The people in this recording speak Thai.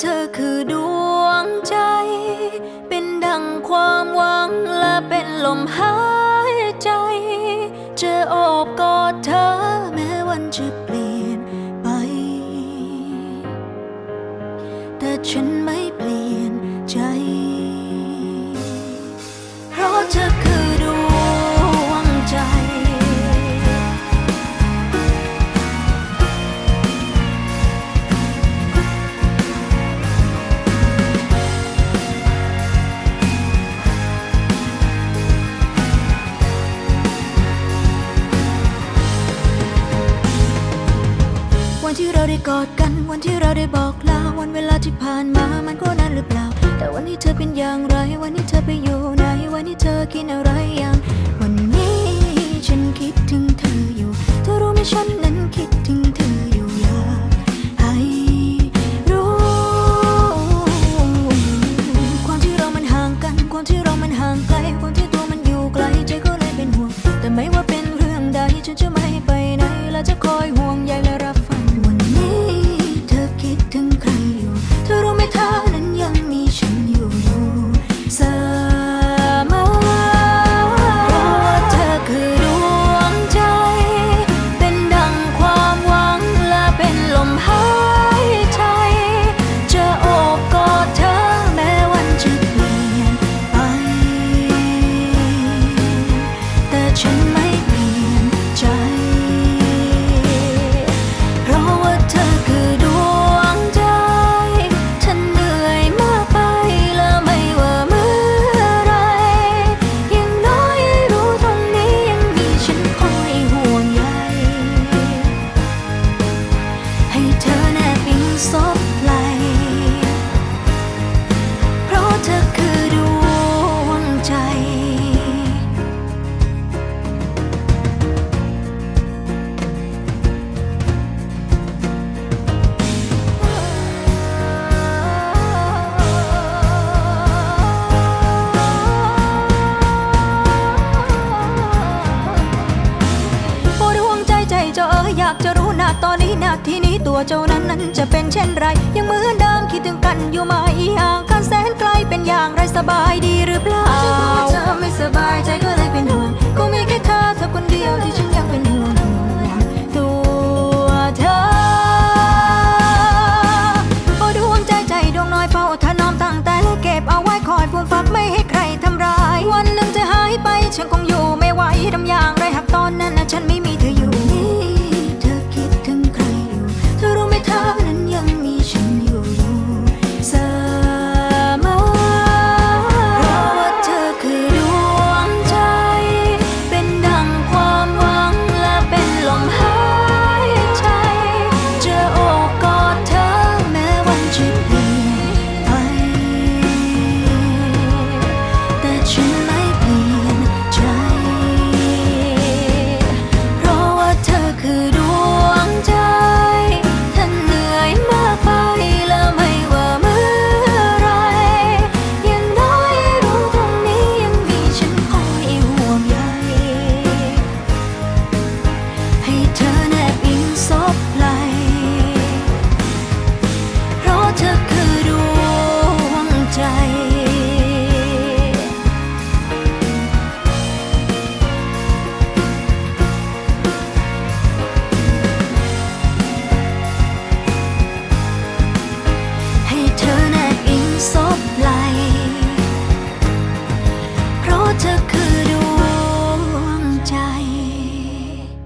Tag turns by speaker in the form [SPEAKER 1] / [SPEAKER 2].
[SPEAKER 1] เธอคือดวงใจ เป็นดังความหวังและเป็นลมหายใจ จะโอบกอดเธอแม้วันจะเปลี่ยนไป แต่ฉันไม่เปลี่ยนใจ เพราะเธอ ที่เราได้กอดกัน วันที่เราได้บอกลา วันเวลาที่ผ่านมา มันก็นานหรือเปล่า แต่วันนี้เธอเป็นอย่างไร วันนี้เธอไปอยู่ไหน วันนี้เธอกินอะไรอย่าง วันนี้ฉันคิดถึงเธออยู่ เธอรู้ไหมฉัน นาตอนนี้นาทีนี้ตัวเจ้านั้นนั้นจะเป็นเช่นไร ยังเหมือนเดิมคิดถึงกันอยู่ไหมห่างกันแสนไกลเป็นอย่างไรสบายดีหรือเปล่าเธอไม่สบาย You.